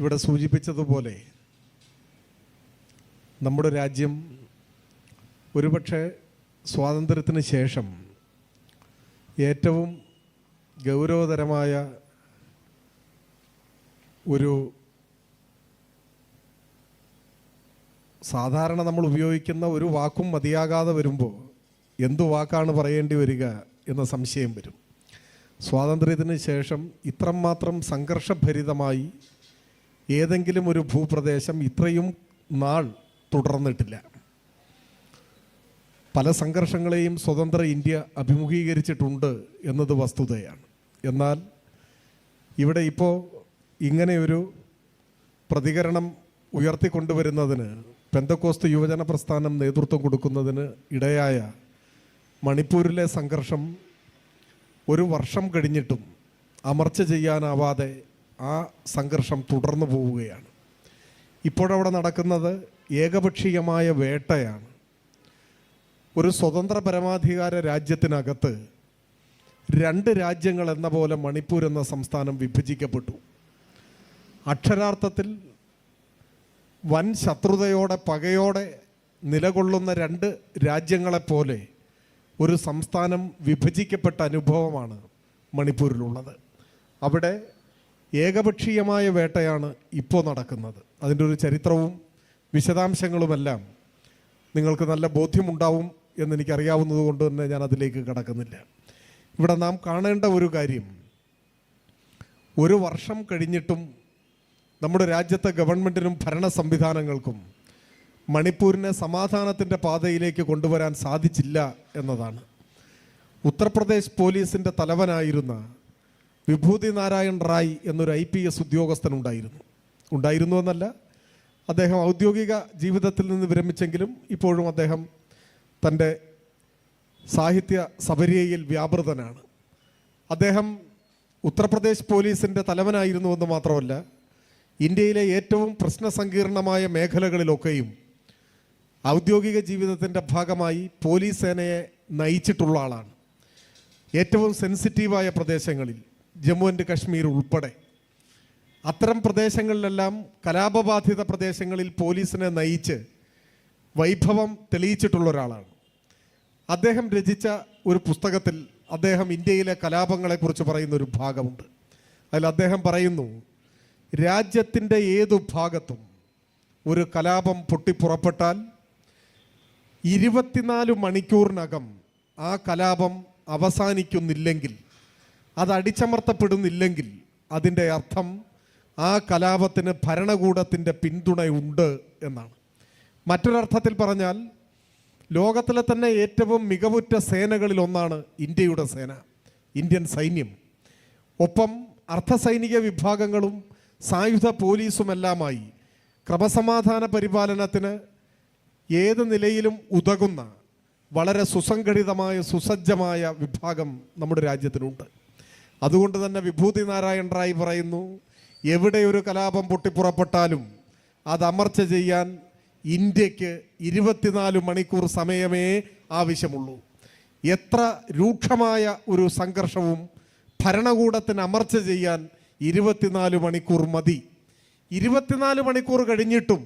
ഇവിടെ സൂചിപ്പിച്ചതുപോലെ നമ്മുടെ രാജ്യം ഒരുപക്ഷെ സ്വാതന്ത്ര്യത്തിന് ശേഷം ഏറ്റവും ഗൗരവതരമായ ഒരു സാധാരണ നമ്മൾ ഉപയോഗിക്കുന്ന ഒരു വാക്കും മതിയാകാതെ വരുമ്പോൾ എന്തു വാക്കാണ് പറയേണ്ടി വരിക എന്ന സംശയം വരും. സ്വാതന്ത്ര്യത്തിന് ശേഷം ഇത്രമാത്രം സംഘർഷഭരിതമായി ഏതെങ്കിലും ഒരു ഭൂപ്രദേശം ഇത്രയും നാൾ തുടർന്നിട്ടില്ല. പല സംഘർഷങ്ങളെയും സ്വതന്ത്ര ഇന്ത്യ അഭിമുഖീകരിച്ചിട്ടുണ്ട് എന്നത് വസ്തുതയാണ്. എന്നാൽ ഇവിടെ ഇപ്പോൾ ഇങ്ങനെയൊരു പ്രതികരണം ഉയർത്തിക്കൊണ്ടുവരുന്നതിന് പെന്തക്കോസ്ത് യുവജന പ്രസ്ഥാനം നേതൃത്വം കൊടുക്കുന്നതിന് ഇടയായ മണിപ്പൂരിലെ സംഘർഷം ഒരു വർഷം കഴിഞ്ഞിട്ടും അമർച്ച ചെയ്യാനാവാതെ ആ സംഘർഷം തുടർന്നു പോവുകയാണ്. ഇപ്പോഴവിടെ നടക്കുന്നത് ഏകപക്ഷീയമായ വേട്ടയാണ്. ഒരു സ്വതന്ത്ര പരമാധികാര രാജ്യത്തിനകത്ത് രണ്ട് രാജ്യങ്ങൾ എന്ന പോലെ മണിപ്പൂർ എന്ന സംസ്ഥാനം വിഭജിക്കപ്പെട്ടു. അക്ഷരാർത്ഥത്തിൽ വൻ ശത്രുതയോടെ പകയോടെ നിലകൊള്ളുന്ന രണ്ട് രാജ്യങ്ങളെപ്പോലെ ഒരു സംസ്ഥാനം വിഭജിക്കപ്പെട്ട അനുഭവമാണ് മണിപ്പൂരിലുള്ളത്. അവിടെ ഏകപക്ഷീയമായ വേട്ടയാണ് ഇപ്പോൾ നടക്കുന്നത്. അതിന്റെ ഒരു ചരിത്രവും വിശദാംശങ്ങളുമെല്ലാം നിങ്ങൾക്ക് നല്ല ബോധ്യമുണ്ടാവും എന്നെനിക്കറിയാവുന്നത് കൊണ്ട് തന്നെ ഞാൻ അതിലേക്ക് കടക്കുന്നില്ല. ഇവിടെ നാം കാണേണ്ട ഒരു കാര്യം ഒരു വർഷം കഴിഞ്ഞിട്ടും നമ്മുടെ രാജ്യത്തെ ഗവൺമെന്റിനും ഭരണ സംവിധാനങ്ങൾക്കും മണിപ്പൂരിനെ സമാധാനത്തിന്റെ പാതയിലേക്ക് കൊണ്ടുവരാൻ സാധിച്ചില്ല എന്നതാണ്. ഉത്തർപ്രദേശ് പോലീസിന്റെ തലവനായിരുന്ന വിഭൂതി നാരായൺ റായ് എന്നൊരു ഐ പി എസ് ഉദ്യോഗസ്ഥനുണ്ടായിരുന്നു. ഉണ്ടായിരുന്നു എന്നല്ല അദ്ദേഹം ഔദ്യോഗിക ജീവിതത്തിൽ നിന്ന് വിരമിച്ചെങ്കിലും ഇപ്പോഴും അദ്ദേഹം തന്റെ സാഹിത്യ സബരിയയിൽ വ്യാപൃതനാണ്. അദ്ദേഹം ഉത്തർപ്രദേശ് പോലീസിന്റെ തലവനായിരുന്നു എന്ന് മാത്രമല്ല ഇന്ത്യയിലെ ഏറ്റവും പ്രശ്നസങ്കീർണമായ മേഖലകളിലൊക്കെയും ഔദ്യോഗിക ജീവിതത്തിന്റെ ഭാഗമായി പോലീസ് സേനയെ നയിച്ചിട്ടുള്ള ആളാണ്. ഏറ്റവും സെൻസിറ്റീവായ പ്രദേശങ്ങളിൽ ജമ്മു ആൻഡ് കാശ്മീർ ഉൾപ്പെടെ. അത്തരം പ്രദേശങ്ങളിലെല്ലാം കലാപബാധിത പ്രദേശങ്ങളിൽ പോലീസിനെ നയിച്ച് വൈഭവം തെളിയിച്ചിട്ടുള്ള ഒരാളാണ്. അദ്ദേഹം രചിച്ച ഒരു പുസ്തകത്തിൽ അദ്ദേഹം ഇന്ത്യയിലെ കലാപങ്ങളെക്കുറിച്ച് പറയുന്ന ഒരു ഭാഗമുണ്ട്. അതിൽ അദ്ദേഹം പറയുന്നു രാജ്യത്തിന്റെ ഏതു ഭാഗത്തും ഒരു കലാപം പൊട്ടിപ്പുറപ്പെട്ടാൽ ഇരുപത്തിനാല് മണിക്കൂറിനകം ആ കലാപം അവസാനിക്കുന്നില്ലെങ്കിൽ അത് അടിച്ചമർത്തപ്പെടുന്നില്ലെങ്കിൽ അതിന്റെ അർത്ഥം ആ കലാപത്തിന് ഭരണകൂടത്തിന്റെ പിന്തുണയുണ്ട് എന്നാണ്. മറ്റൊരർത്ഥത്തിൽ പറഞ്ഞാൽ ലോകത്തിലെ തന്നെ ഏറ്റവും മികവുറ്റ സേനകളിൽ ഒന്നാണ് ഇന്ത്യയുടെ സേന ഇന്ത്യൻ സൈന്യം. ഒപ്പം അർദ്ധസൈനിക വിഭാഗങ്ങളും സായുധ പോലീസുമെല്ലാമായി ക്രമസമാധാന പരിപാലനത്തിന് ഏത് നിലയിലും ഉതകുന്ന വളരെ സുസംഘടിതമായ സുസജ്ജമായ വിഭാഗം നമ്മുടെ രാജ്യത്തിനുണ്ട്. അതുകൊണ്ട് തന്നെ വിഭൂതി നാരായൺ റായ് പറയുന്നു എവിടെ ഒരു കലാപം പൊട്ടിപ്പുറപ്പെട്ടാലും അത് അമർച്ച ചെയ്യാൻ ഇന്ത്യയ്ക്ക് ഇരുപത്തിനാല് മണിക്കൂർ സമയമേ ആവശ്യമുള്ളൂ. എത്ര രൂക്ഷമായ ഒരു സംഘർഷവും ഭരണകൂടത്തിന് അമർച്ച ചെയ്യാൻ ഇരുപത്തിനാല് മണിക്കൂർ മതി. ഇരുപത്തിനാല് മണിക്കൂർ കഴിഞ്ഞിട്ടും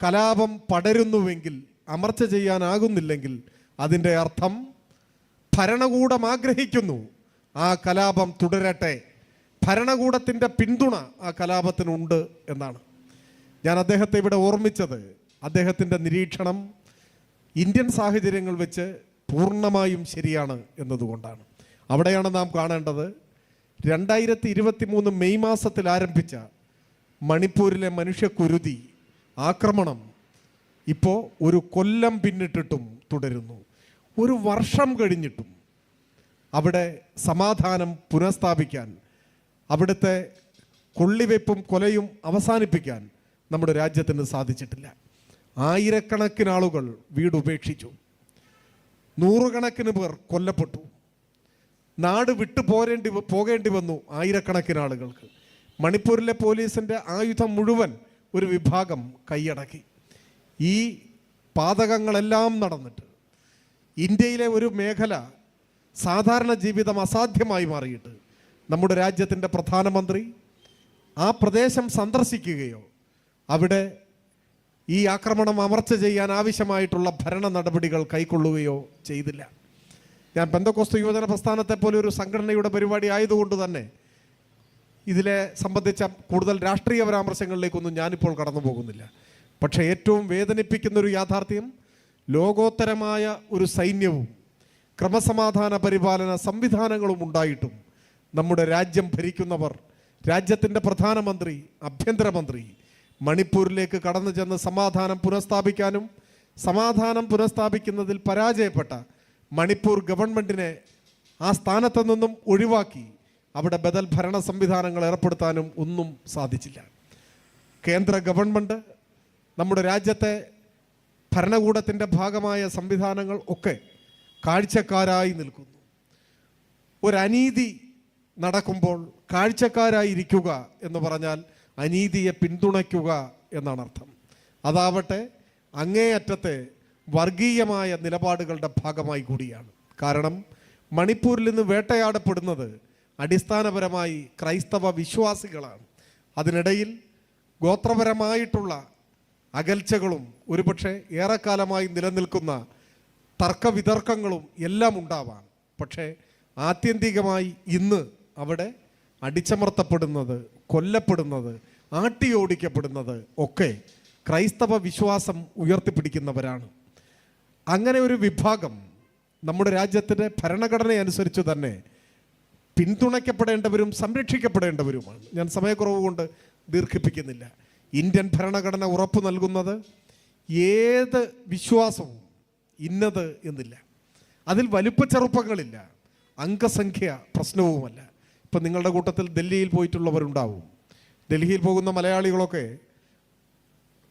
കലാപം പടരുന്നുവെങ്കിൽ അമർച്ച ചെയ്യാനാകുന്നില്ലെങ്കിൽ അതിന്റെ അർത്ഥം ഭരണകൂടം ആഗ്രഹിക്കുന്നു. ആ കലാപം തുടരട്ടെ. ഭരണകൂടത്തിന്റെ പിന്തുണ ആ കലാപത്തിനുണ്ട് എന്നാണ്. ഞാൻ അദ്ദേഹത്തെ ഇവിടെ ഓർമ്മിച്ചത്. അദ്ദേഹത്തിന്റെ നിരീക്ഷണം ഇന്ത്യൻ സാഹചര്യങ്ങൾ വെച്ച് പൂർണമായും ശരിയാണ് എന്നതുകൊണ്ടാണ്. അവിടെയാണ് നാം കാണേണ്ടത്. രണ്ടായിരത്തി ഇരുപത്തി മൂന്ന് മെയ് മാസത്തിൽ ആരംഭിച്ച മണിപ്പൂരിലെ മനുഷ്യക്കുരുതി ആക്രമണം ഇപ്പോൾ ഒരു കൊല്ലം പിന്നിട്ടിട്ടും തുടരുന്നു. ഒരു വർഷം കഴിഞ്ഞിട്ടും അവിടെ സമാധാനം പുനഃസ്ഥാപിക്കാൻ അവിടുത്തെ കൊള്ളിവെപ്പും കൊലയും അവസാനിപ്പിക്കാൻ നമ്മുടെ രാജ്യത്തിന് സാധിച്ചിട്ടില്ല. ആയിരക്കണക്കിന് ആളുകൾ വീട് ഉപേക്ഷിച്ചു. നൂറുകണക്കിന് പേർ കൊല്ലപ്പെട്ടു. നാട് വിട്ടു പോരേണ്ടി പോകേണ്ടി വന്നു ആയിരക്കണക്കിന് ആളുകൾക്ക്. മണിപ്പൂരിലെ പോലീസിന്റെ ആയുധം മുഴുവൻ ഒരു വിഭാഗം കൈയടക്കി. ഈ പാതകങ്ങളെല്ലാം നടന്നിട്ട് ഇന്ത്യയിലെ ഒരു മേഖല സാധാരണ ജീവിതം അസാധ്യമായി മാറിയിട്ട് നമ്മുടെ രാജ്യത്തിന്റെ പ്രധാനമന്ത്രി ആ പ്രദേശം സന്ദർശിക്കുകയോ അവിടെ ഈ ആക്രമണം അമർച്ച ചെയ്യാൻ ആവശ്യമായിട്ടുള്ള ഭരണ നടപടികൾ കൈക്കൊള്ളുകയോ ചെയ്തില്ല. ഞാൻ പെന്തക്കോസ്തു യുവജന പ്രസ്ഥാനത്തെ പോലെ ഒരു സംഘടനയുടെ പരിപാടി ആയതുകൊണ്ട് തന്നെ ഇതിലെ സംബന്ധിച്ച കൂടുതൽ രാഷ്ട്രീയ പരാമർശങ്ങളിലേക്കൊന്നും ഞാനിപ്പോൾ കടന്നു പോകുന്നില്ല പക്ഷേ ഏറ്റവും വേദനിപ്പിക്കുന്ന ഒരു യാഥാർത്ഥ്യം ലോകോത്തരമായ ഒരു സൈന്യവും ക്രമസമാധാന പരിപാലന സംവിധാനങ്ങളും ഉണ്ടായിട്ടും നമ്മുടെ രാജ്യം ഭരിക്കുന്നവർ രാജ്യത്തിന്റെ പ്രധാനമന്ത്രി ആഭ്യന്തരമന്ത്രി മണിപ്പൂരിലേക്ക് കടന്നു ചെന്ന് സമാധാനം പുനഃസ്ഥാപിക്കാനും സമാധാനം പുനഃസ്ഥാപിക്കുന്നതിൽ പരാജയപ്പെട്ട മണിപ്പൂർ ഗവൺമെന്റിനെ ആ സ്ഥാനത്തു നിന്നും ഒഴിവാക്കി അവിടെ ബദൽ ഭരണ സംവിധാനങ്ങൾ ഏർപ്പെടുത്താനും ഒന്നും സാധിച്ചില്ല. കേന്ദ്ര ഗവൺമെന്റ് നമ്മുടെ രാജ്യത്തെ ഭരണകൂടത്തിന്റെ ഭാഗമായ സംവിധാനങ്ങൾ ഒക്കെ കാഴ്ചക്കാരായി നിൽക്കുന്നു. ഒരനീതി നടക്കുമ്പോൾ കാഴ്ചക്കാരായി കാഴ്ചക്കാരായിരിക്കുക എന്ന് പറഞ്ഞാൽ അനീതിയെ പിന്തുണയ്ക്കുക എന്നാണ് അർത്ഥം. അതാവട്ടെ അങ്ങേയറ്റത്തെ വർഗീയമായ നിലപാടുകളുടെ ഭാഗമായി കൂടിയാണ്. കാരണം മണിപ്പൂരിൽ നിന്ന് വേട്ടയാടപ്പെടുന്നത് അടിസ്ഥാനപരമായി ക്രൈസ്തവ വിശ്വാസികളാണ്. അതിനിടയിൽ ഗോത്രപരമായിട്ടുള്ള അകൽച്ചകളും ഒരുപക്ഷെ ഏറെക്കാലമായി നിലനിൽക്കുന്ന തർക്കവിതർക്കങ്ങളും എല്ലാം ഉണ്ടാവാം. പക്ഷേ ആത്യന്തികമായി ഇന്ന് അവിടെ അടിച്ചമർത്തപ്പെടുന്നത് കൊല്ലപ്പെടുന്നത് ആട്ടിയോടിക്കപ്പെടുന്നത് ഒക്കെ ക്രൈസ്തവ വിശ്വാസം ഉയർത്തിപ്പിടിക്കുന്നവരാണ്. അങ്ങനെ ഒരു വിഭാഗം നമ്മുടെ രാജ്യത്തിന്റെ ഭരണഘടന അനുസരിച്ച് തന്നെ പിന്തുണയ്ക്കപ്പെടേണ്ടവരും സംരക്ഷിക്കപ്പെടേണ്ടവരുമാണ്. ഞാൻ സമയക്കുറവ് കൊണ്ട് ദീർഘിപ്പിക്കുന്നില്ല. ഇന്ത്യൻ ഭരണഘടന ഉറപ്പു നൽകുന്നത് ഏത് വിശ്വാസവും ഇന്നത് എന്നില്ല. അതിൽ വലുപ്പ വലുപ്പച്ചെറുപ്പങ്ങളില്ല അംഗസംഖ്യ പ്രശ്നവുമല്ല. ഇപ്പം നിങ്ങളുടെ കൂട്ടത്തിൽ ഡൽഹിയിൽ പോയിട്ടുള്ളവരുണ്ടാവും. ഡൽഹിയിൽ പോകുന്ന മലയാളികളൊക്കെ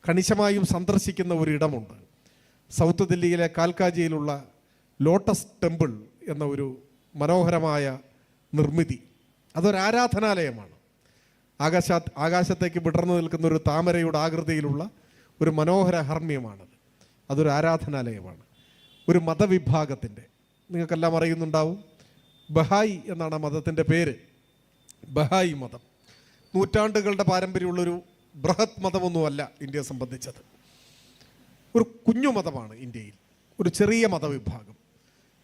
കണിശമായും സന്ദർശിക്കുന്ന ഒരിടമുണ്ട്. സൗത്ത് ദില്ലിയിലെ കാൽക്കാജിയിലുള്ള ലോട്ടസ് ടെമ്പിൾ എന്ന ഒരു മനോഹരമായ നിർമ്മിതി. അതൊരു ആരാധനാലയമാണ്. ആകാശ ആകാശത്തേക്ക് വിടർന്നു നിൽക്കുന്ന ഒരു താമരയുടെ ആകൃതിയിലുള്ള ഒരു മനോഹര ഹർമ്മ്യമാണത്. അതൊരു ആരാധനാലയമാണ്. ഒരു മതവിഭാഗത്തിന്റെ. നിങ്ങൾക്കെല്ലാം അറിയുന്നുണ്ടാവും. ബഹായി എന്നാണ് ആ മതത്തിന്റെ പേര്. ബഹായി മതം. നൂറ്റാണ്ടുകളുടെ പാരമ്പര്യമുള്ളൊരു ബൃഹത് മതമൊന്നുമല്ല ഇന്ത്യയെ സംബന്ധിച്ചത്. ഒരു കുഞ്ഞു മതമാണ് ഇന്ത്യയിൽ. ഒരു ചെറിയ മതവിഭാഗം.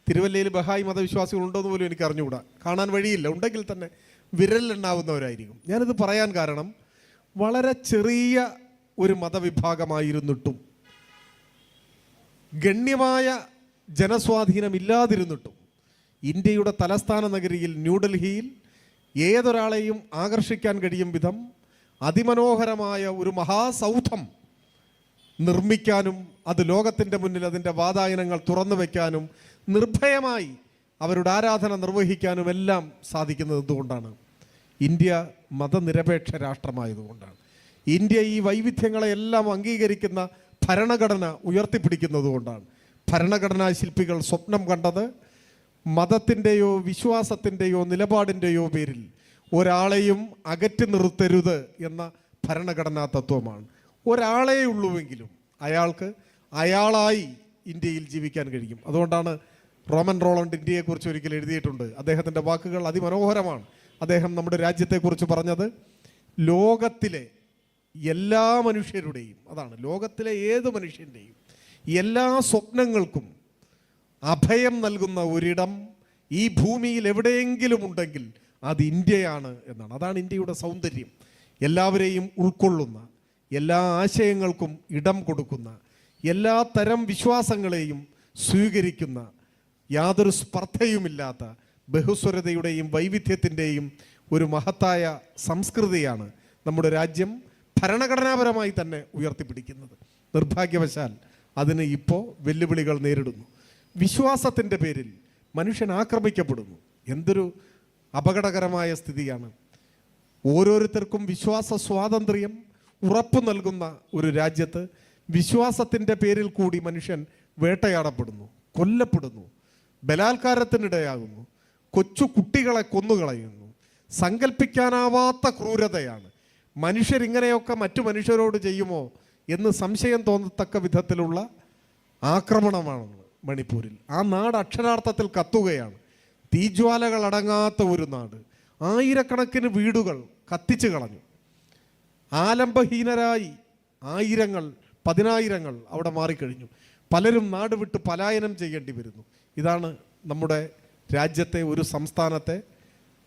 തിരുവല്ലയിൽ ബഹായി മതവിശ്വാസികൾ എന്ന് പോലും എനിക്ക് അറിഞ്ഞുകൂടാ കാണാൻ വഴിയില്ല. ഉണ്ടെങ്കിൽ തന്നെ വിരലിലെണ്ണാവുന്നവരായിരിക്കും ഞാനിത് പറയാൻ കാരണം വളരെ ചെറിയ ഒരു മതവിഭാഗമായിരുന്നിട്ടും ഗണ്യമായ ജനസ്വാധീനമില്ലാതിരുന്നിട്ടും ഇന്ത്യയുടെ തലസ്ഥാന നഗരിയിൽ ന്യൂഡൽഹിയിൽ ഏതൊരാളെയും ആകർഷിക്കാൻ കഴിയും വിധം അതിമനോഹരമായ ഒരു മഹാസൗധം നിർമ്മിക്കാനും അത് ലോകത്തിന്റെ മുന്നിൽ അതിന്റെ വാതായനങ്ങൾ തുറന്നു വയ്ക്കാനും നിർഭയമായി അവരുടെ ആരാധന നിർവഹിക്കാനും എല്ലാം സാധിക്കുന്നത് എന്തുകൊണ്ടാണ് ഇന്ത്യ മതനിരപേക്ഷ രാഷ്ട്രമായതുകൊണ്ടാണ്. ഇന്ത്യ ഈ വൈവിധ്യങ്ങളെ എല്ലാം അംഗീകരിക്കുന്ന ഭരണഘടന ഉയർത്തിപ്പിടിക്കുന്നതുകൊണ്ടാണ് ഭരണഘടനാ ശില്പികൾ സ്വപ്നം കണ്ടത് മതത്തിന്റെയോ വിശ്വാസത്തിന്റെയോ നിലപാടിന്റെയോ പേരിൽ ഒരാളെയും അകറ്റി നിർത്തരുത് എന്ന ഭരണഘടനാ തത്വമാണ്. ഒരാളേ ഉള്ളുവെങ്കിലും അയാൾക്ക് അയാളായി ഇന്ത്യയിൽ ജീവിക്കാൻ കഴിയും. അതുകൊണ്ടാണ് റോമൻ റോളണ്ട് ഇന്ത്യയെക്കുറിച്ച് ഒരിക്കൽ എഴുതിയിട്ടുണ്ട്. അദ്ദേഹത്തിന്റെ വാക്കുകൾ അതിമനോഹരമാണ്. അദ്ദേഹം നമ്മുടെ രാജ്യത്തെക്കുറിച്ച് പറഞ്ഞത് ലോകത്തിലെ എല്ലാ മനുഷ്യരുടെയും അതാണ് ലോകത്തിലെ ഏത് മനുഷ്യന്റെയും എല്ലാ സ്വപ്നങ്ങൾക്കും അഭയം നൽകുന്ന ഒരിടം ഈ ഭൂമിയിൽ എവിടെയെങ്കിലും ഉണ്ടെങ്കിൽ അത് ഇന്ത്യയാണ് എന്നാണ്. അതാണ് ഇന്ത്യയുടെ സൗന്ദര്യം. എല്ലാവരെയും ഉൾക്കൊള്ളുന്ന എല്ലാ ആശയങ്ങൾക്കും ഇടം കൊടുക്കുന്ന എല്ലാ തരം വിശ്വാസങ്ങളെയും സ്വീകരിക്കുന്ന യാതൊരു സ്പർദ്ധയുമില്ലാത്ത ബഹുസ്വരതയുടെയും വൈവിധ്യത്തിന്റെയും ഒരു മഹത്തായ സംസ്കൃതിയാണ് നമ്മുടെ രാജ്യം. ഭരണഘടനാപരമായി തന്നെ ഉയർത്തിപ്പിടിക്കുന്നത്. നിർഭാഗ്യവശാൽ അതിന് ഇപ്പോൾ വെല്ലുവിളികൾ നേരിടുന്നു. വിശ്വാസത്തിന്റെ പേരിൽ മനുഷ്യൻ ആക്രമിക്കപ്പെടുന്നു. എന്തൊരു അപകടകരമായ സ്ഥിതിയാണ്. ഓരോരുത്തർക്കും വിശ്വാസ സ്വാതന്ത്ര്യം ഉറപ്പു നൽകുന്ന ഒരു രാജ്യത്ത് വിശ്വാസത്തിന്റെ പേരിൽ കൂടി മനുഷ്യൻ വേട്ടയാടപ്പെടുന്നു കൊല്ലപ്പെടുന്നു ബലാത്കാരത്തിനിടയാകുന്നു കൊച്ചു കുട്ടികളെ കൊന്നുകളയുന്നു. സങ്കല്പിക്കാനാവാത്ത ക്രൂരതയാണ് മനുഷ്യരിങ്ങനെയൊക്കെ മറ്റു മനുഷ്യരോട് ചെയ്യുമോ എന്ന് സംശയം തോന്നത്തക്ക വിധത്തിലുള്ള ആക്രമണമാണ് മണിപ്പൂരിൽ. ആ നാട് അക്ഷരാർത്ഥത്തിൽ കത്തുകയാണ്. തീജ്വാലകൾ അടങ്ങാത്ത ഒരു നാട്. ആയിരക്കണക്കിന് വീടുകൾ കത്തിച്ചു കളഞ്ഞു. ആലംബഹീനരായി ആയിരങ്ങൾ പതിനായിരങ്ങൾ അവിടെ മാറിക്കഴിഞ്ഞു. പലരും നാട് വിട്ട് പലായനം ചെയ്യേണ്ടി വരുന്നു. ഇതാണ് നമ്മുടെ രാജ്യത്തെ ഒരു സംസ്ഥാനത്തെ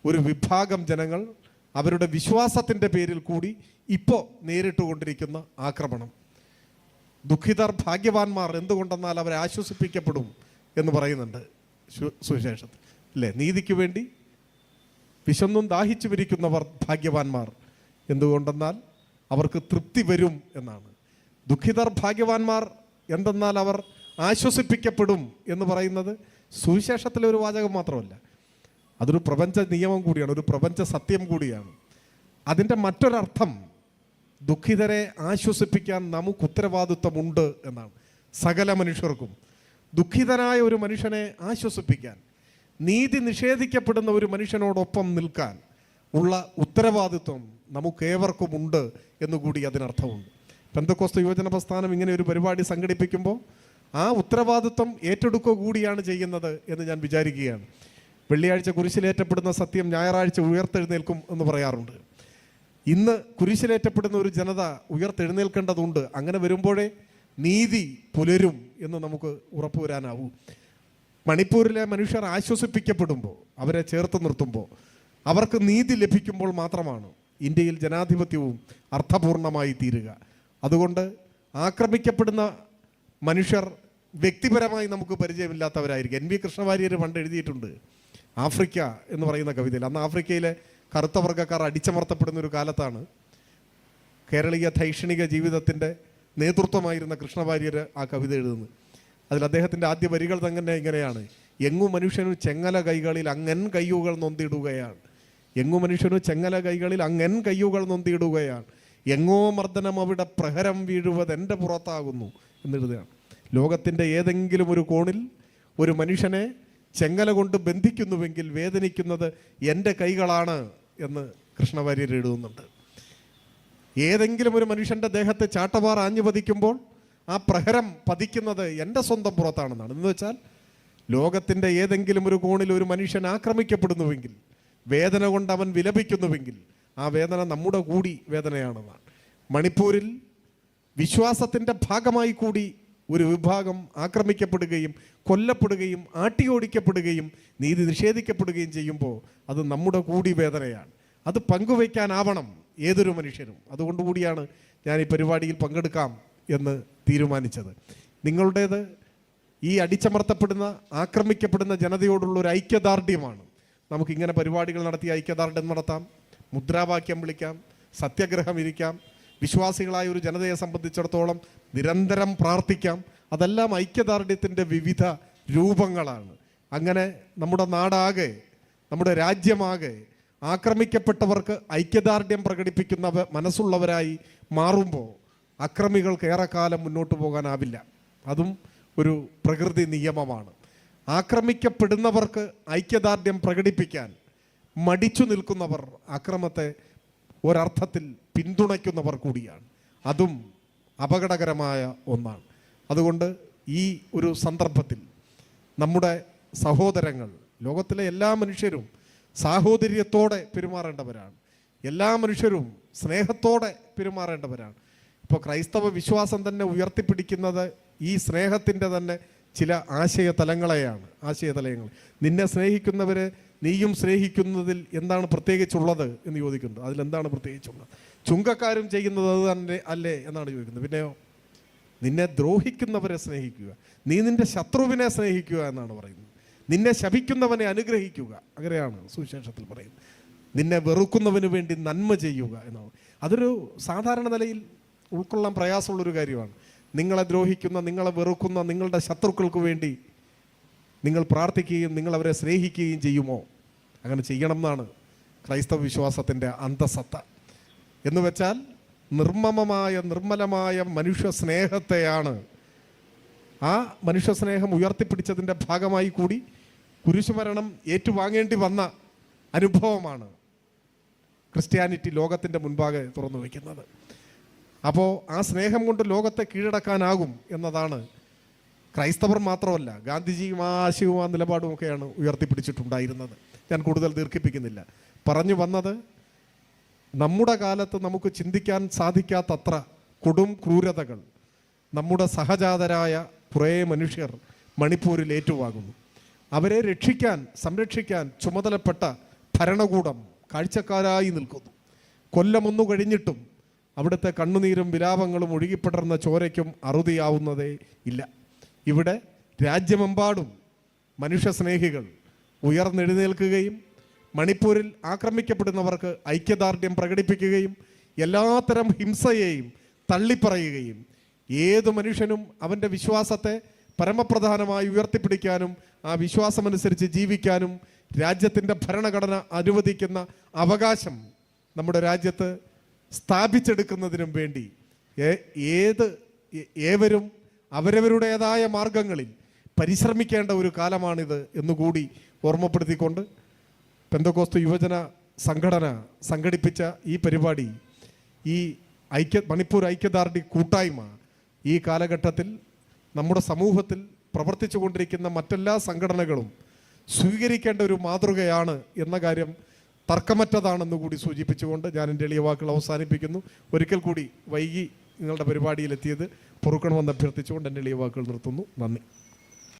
ഒരു വിഭാഗം ജനങ്ങൾ അവരുടെ വിശ്വാസത്തിന്റെ പേരിൽ കൂടി ഇപ്പോൾ നേരിട്ടുകൊണ്ടിരിക്കുന്ന ആക്രമണം. ദുഃഖിതർ ഭാഗ്യവാന്മാർ എന്തുകൊണ്ടെന്നാൽ അവരെ ആശ്വസിപ്പിക്കപ്പെടും എന്ന് പറയുന്നുണ്ട് സുവിശേഷത്തിൽ. അല്ലേ? നീതിക്ക് വേണ്ടി വിശന്നും ദാഹിച്ചു വിരിക്കുന്നവർ ഭാഗ്യവാന്മാർ. എന്തുകൊണ്ടെന്നാൽ അവർക്ക് തൃപ്തി വരും എന്നാണ്. ദുഃഖിതർ ഭാഗ്യവാന്മാർ എന്തെന്നാൽ അവർ ആശ്വസിപ്പിക്കപ്പെടും എന്ന് പറയുന്നത് സുവിശേഷത്തിലെ ഒരു വാചകം മാത്രമല്ല. അതൊരു പ്രപഞ്ച നിയമം കൂടിയാണ് ഒരു പ്രപഞ്ച സത്യം കൂടിയാണ്. അതിന്റെ മറ്റൊരർത്ഥം ദുഃഖിതരെ ആശ്വസിപ്പിക്കാൻ നമുക്ക് ഉത്തരവാദിത്വമുണ്ട് എന്നാണ്. സകല മനുഷ്യർക്കും. ദുഃഖിതനായ ഒരു മനുഷ്യനെ ആശ്വസിപ്പിക്കാൻ നീതി നിഷേധിക്കപ്പെടുന്ന ഒരു മനുഷ്യനോടൊപ്പം നിൽക്കാൻ ഉള്ള ഉത്തരവാദിത്വം നമുക്കേവർക്കും ഉണ്ട് എന്നുകൂടി അതിനർത്ഥമുണ്ട്. പെന്തക്കോസ്ത യുവജന പ്രസ്ഥാനം ഇങ്ങനെ ഒരു പരിപാടി സംഘടിപ്പിക്കുമ്പോൾ ആ ഉത്തരവാദിത്വം ഏറ്റെടുക്കുക കൂടിയാണ് ചെയ്യുന്നത് എന്ന് ഞാൻ വിചാരിക്കുകയാണ്. വെള്ളിയാഴ്ച കുരിശിലേറ്റപ്പെടുന്ന സത്യം ഞായറാഴ്ച ഉയർത്തെഴുന്നേൽക്കും എന്ന് പറയാറുണ്ട്. ഇന്ന് കുരിശിലേറ്റപ്പെടുന്ന ഒരു ജനത ഉയർത്തെഴുന്നേൽക്കേണ്ടതുണ്ട്. അങ്ങനെ വരുമ്പോഴേ നീതി പുലരും എന്ന് നമുക്ക് ഉറപ്പുവരാനാവൂ. മണിപ്പൂരിലെ മനുഷ്യർ ആശ്വസിപ്പിക്കപ്പെടുമ്പോൾ അവരെ ചേർത്ത് നിർത്തുമ്പോൾ അവർക്ക് നീതി ലഭിക്കുമ്പോൾ മാത്രമാണ് ഇന്ത്യയിൽ ജനാധിപത്യവും അർത്ഥപൂർണമായി തീരുക. അതുകൊണ്ട് ആക്രമിക്കപ്പെടുന്ന മനുഷ്യർ വ്യക്തിപരമായി നമുക്ക് പരിചയമില്ലാത്തവരായിരിക്കും. എൻ വി കൃഷ്ണവാര്യർ പണ്ട് എഴുതിയിട്ടുണ്ട് ആഫ്രിക്ക എന്ന് പറയുന്ന കവിതയിൽ. അന്ന് ആഫ്രിക്കയിലെ കറുത്ത വർഗക്കാർ അടിച്ചമർത്തപ്പെടുന്ന ഒരു കാലത്താണ് കേരളീയ ധൈക്ഷണിക ജീവിതത്തിന്റെ നേതൃത്വമായിരുന്ന കൃഷ്ണഭാര്യർ ആ കവിത എഴുതുന്നത്. അതിൽ അദ്ദേഹത്തിന്റെ ആദ്യ വരികൾ തന്നെ ഇങ്ങനെയാണ്. എങ്ങു മനുഷ്യനു ചെങ്ങല കൈകളിൽ അങ്ങൻ കയ്യുകൾ നൊന്തിടുകയാണ്. എങ്ങു മനുഷ്യനു ചെങ്ങല കൈകളിൽ അങ്ങൻ കയ്യുകൾ നൊന്തിടുകയാണ്. എങ്ങോ മർദ്ദനം അവിടെ പ്രഹരം വീഴുവത് എന്റെ പുറത്താകുന്നു എന്നെഴുതുകയാണ് ലോകത്തിന്റെ ഏതെങ്കിലും ഒരു കോണിൽ ഒരു മനുഷ്യനെ ചെങ്ങല കൊണ്ട് ബന്ധിക്കുന്നുവെങ്കിൽ വേദനിക്കുന്നത് എന്റെ കൈകളാണ് എന്ന് കൃഷ്ണവാര്യർ എഴുതുന്നുണ്ട്. ഏതെങ്കിലും ഒരു മനുഷ്യന്റെ ദേഹത്തെ ചാട്ടവാർ ആഞ്ഞു പതിക്കുമ്പോൾ ആ പ്രഹരം പതിക്കുന്നത് എന്റെ സ്വന്തം പുറത്താണെന്നാണ്. എന്ന് വെച്ചാൽ ലോകത്തിന്റെ ഏതെങ്കിലും ഒരു കോണിൽ ഒരു മനുഷ്യൻ ആക്രമിക്കപ്പെടുന്നുവെങ്കിൽ വേദന കൊണ്ട് അവൻ വിലപിക്കുന്നുവെങ്കിൽ ആ വേദന നമ്മുടെ കൂടി വേദനയാണെന്നാണ്. മണിപ്പൂരിൽ വിശ്വാസത്തിന്റെ ഭാഗമായി കൂടി ഒരു വിഭാഗം ആക്രമിക്കപ്പെടുകയും കൊല്ലപ്പെടുകയും ആട്ടിയോടിക്കപ്പെടുകയും നീതി നിഷേധിക്കപ്പെടുകയും ചെയ്യുമ്പോൾ അത് നമ്മുടെ കൂടി വേദനയാണ്. അത് പങ്കുവയ്ക്കാനാവണം ഏതൊരു മനുഷ്യനും. അതുകൊണ്ടുകൂടിയാണ് ഞാൻ ഈ പരിപാടിയിൽ പങ്കെടുക്കാം എന്ന് തീരുമാനിച്ചത്. നിങ്ങളുടേത് ഈ അടിച്ചമർത്തപ്പെടുന്ന ആക്രമിക്കപ്പെടുന്ന ജനതയോടുള്ള ഒരു ഐക്യദാർഢ്യമാണ്. നമുക്കിങ്ങനെ പരിപാടികൾ നടത്തി ഐക്യദാർഢ്യം നടത്താം. മുദ്രാവാക്യം വിളിക്കാം. സത്യഗ്രഹം ഇരിക്കാം. വിശ്വാസികളായ ഒരു ജനതയെ സംബന്ധിച്ചിടത്തോളം നിരന്തരം പ്രാർത്ഥിക്കാം. അതെല്ലാം ഐക്യദാർഢ്യത്തിന്റെ വിവിധ രൂപങ്ങളാണ്. അങ്ങനെ നമ്മുടെ നാടാകെ നമ്മുടെ രാജ്യമാകെ ആക്രമിക്കപ്പെട്ടവർക്ക് ഐക്യദാർഢ്യം പ്രകടിപ്പിക്കുന്ന മനസ്സുള്ളവരായി മാറുമ്പോൾ അക്രമികൾക്ക് ഏറെക്കാലം മുന്നോട്ട് പോകാനാവില്ല. അതും ഒരു പ്രകൃതി നിയമമാണ്. ആക്രമിക്കപ്പെടുന്നവർക്ക് ഐക്യദാർഢ്യം പ്രകടിപ്പിക്കാൻ മടിച്ചു നിൽക്കുന്നവർ അക്രമത്തെ ഒരർത്ഥത്തിൽ പിന്തുണയ്ക്കുന്നവർ കൂടിയാണ്. അതും അപകടകരമായ ഒന്നാണ്. അതുകൊണ്ട് ഈ ഒരു സന്ദർഭത്തിൽ നമ്മുടെ സഹോദരങ്ങൾ ലോകത്തിലെ എല്ലാ മനുഷ്യരും സാഹോദര്യത്തോടെ പെരുമാറേണ്ടവരാണ്. എല്ലാ മനുഷ്യരും സ്നേഹത്തോടെ പെരുമാറേണ്ടവരാണ്. ഇപ്പോൾ ക്രൈസ്തവ വിശ്വാസം തന്നെ ഉയർത്തിപ്പിടിക്കുന്നത് ഈ സ്നേഹത്തിന്റെ തന്നെ ചില ആശയ തലങ്ങളെയാണ് ആശയ നിന്നെ സ്നേഹിക്കുന്നവരെ നീയും സ്നേഹിക്കുന്നതിൽ എന്താണ് പ്രത്യേകിച്ചുള്ളത് എന്ന് ചോദിക്കുന്നുണ്ട്. അതിലെന്താണ് പ്രത്യേകിച്ചുള്ളത്? ചുങ്കക്കാരും ചെയ്യുന്നത് അത് തന്നെ അല്ലേ എന്നാണ് ചോദിക്കുന്നത്. പിന്നെയോ നിന്നെ ദ്രോഹിക്കുന്നവരെ സ്നേഹിക്കുക. നീ നിന്റെ ശത്രുവിനെ സ്നേഹിക്കുക എന്നാണ് പറയുന്നത്. നിന്നെ ശപിക്കുന്നവനെ അനുഗ്രഹിക്കുക. അങ്ങനെയാണ് സുവിശേഷത്തിൽ പറയുന്നത്. നിന്നെ വെറുക്കുന്നവന് വേണ്ടി നന്മ ചെയ്യുക എന്നാണ്. അതൊരു സാധാരണ നിലയിൽ ഉൾക്കൊള്ളാൻ പ്രയാസമുള്ളൊരു കാര്യമാണ്. നിങ്ങളെ ദ്രോഹിക്കുന്ന നിങ്ങളെ വെറുക്കുന്ന നിങ്ങളുടെ ശത്രുക്കൾക്ക് വേണ്ടി നിങ്ങൾ പ്രാർത്ഥിക്കുകയും നിങ്ങൾ അവരെ സ്നേഹിക്കുകയും ചെയ്യുമോ? അങ്ങനെ ചെയ്യണം എന്നാണ് ക്രൈസ്തവ വിശ്വാസത്തിന്റെ അന്തസത്ത. എന്ന് വെച്ചാൽ നിർമ്മമമായ നിർമ്മലമായ മനുഷ്യ സ്നേഹത്തെയാണ് ആ മനുഷ്യ സ്നേഹം ഉയർത്തിപ്പിടിച്ചതിന്റെ ഭാഗമായി കൂടി കുരിശുമരണം ഏറ്റുവാങ്ങേണ്ടി വന്ന അനുഭവമാണ് ക്രിസ്ത്യാനിറ്റി ലോകത്തിന്റെ മുൻപാകെ തുറന്നു വയ്ക്കുന്നത്. അപ്പോൾ ആ സ്നേഹം കൊണ്ട് ലോകത്തെ കീഴടക്കാനാകും എന്നതാണ് ക്രൈസ്തവർ മാത്രമല്ല ഗാന്ധിജിയും ആ ആശയവും ആ നിലപാടുമൊക്കെയാണ് ഉയർത്തിപ്പിടിച്ചിട്ടുണ്ടായിരുന്നത്. ഞാൻ കൂടുതൽ ദീർഘിപ്പിക്കുന്നില്ല. പറഞ്ഞു വന്നത് നമ്മുടെ കാലത്ത് നമുക്ക് ചിന്തിക്കാൻ സാധിക്കാത്തത്ര കൊടും ക്രൂരതകൾ നമ്മുടെ സഹജാതരായ കുറേ മനുഷ്യർ മണിപ്പൂരിൽ ഏറ്റുവാങ്ങുന്നു. അവരെ രക്ഷിക്കാൻ സംരക്ഷിക്കാൻ ചുമതലപ്പെട്ട ഭരണകൂടം കാഴ്ചക്കാരായി നിൽക്കുന്നു. കൊല്ലമൊന്നു കഴിഞ്ഞിട്ടും അവിടുത്തെ കണ്ണുനീരും വിലാപങ്ങളും ഒഴുകിപ്പടർന്ന ചോരയ്ക്കും അറുതിയാവുന്നതേ ഇല്ല. ഇവിടെ രാജ്യമെമ്പാടും മനുഷ്യസ്നേഹികൾ ഉയർന്നെഴുന്നേൽക്കുകയും മണിപ്പൂരിൽ ആക്രമിക്കപ്പെടുന്നവർക്ക് ഐക്യദാർഢ്യം പ്രകടിപ്പിക്കുകയും എല്ലാത്തരം ഹിംസയെയും തള്ളിപ്പറയുകയും ഏത് മനുഷ്യനും അവന്റെ വിശ്വാസത്തെ പരമപ്രധാനമായി ഉയർത്തിപ്പിടിക്കാനും ആ വിശ്വാസമനുസരിച്ച് ജീവിക്കാനും രാജ്യത്തിന്റെ ഭരണഘടന അനുവദിക്കുന്ന അവകാശം നമ്മുടെ രാജ്യത്ത് സ്ഥാപിച്ചെടുക്കുന്നതിനും വേണ്ടി ഏത് ഏവരും അവരവരുടേതായ മാർഗങ്ങളിൽ പരിശ്രമിക്കേണ്ട ഒരു കാലമാണിത് എന്നുകൂടി ഓർമ്മപ്പെടുത്തിക്കൊണ്ട് പെന്തകോസ്തു യുവജന സംഘടന സംഘടിപ്പിച്ച ഈ പരിപാടി ഈ ഐക്യ മണിപ്പൂർ ഐക്യദാർഢ്യ കൂട്ടായ്മ ഈ കാലഘട്ടത്തിൽ നമ്മുടെ സമൂഹത്തിൽ പ്രവർത്തിച്ചു കൊണ്ടിരിക്കുന്ന മറ്റെല്ലാ സംഘടനകളും സ്വീകരിക്കേണ്ട ഒരു മാതൃകയാണ് എന്ന കാര്യം തർക്കമറ്റതാണെന്ന് കൂടി സൂചിപ്പിച്ചുകൊണ്ട് ഞാൻ എന്റെ എളിയ വാക്കുകൾ അവസാനിപ്പിക്കുന്നു. ഒരിക്കൽ കൂടി വൈകി നിങ്ങളുടെ പരിപാടിയിലെത്തിയത് പൊറുക്കണമെന്ന് അഭ്യർത്ഥിച്ചുകൊണ്ട് എന്റെ എളിയ വാക്കുകൾ നിർത്തുന്നു. നന്ദി.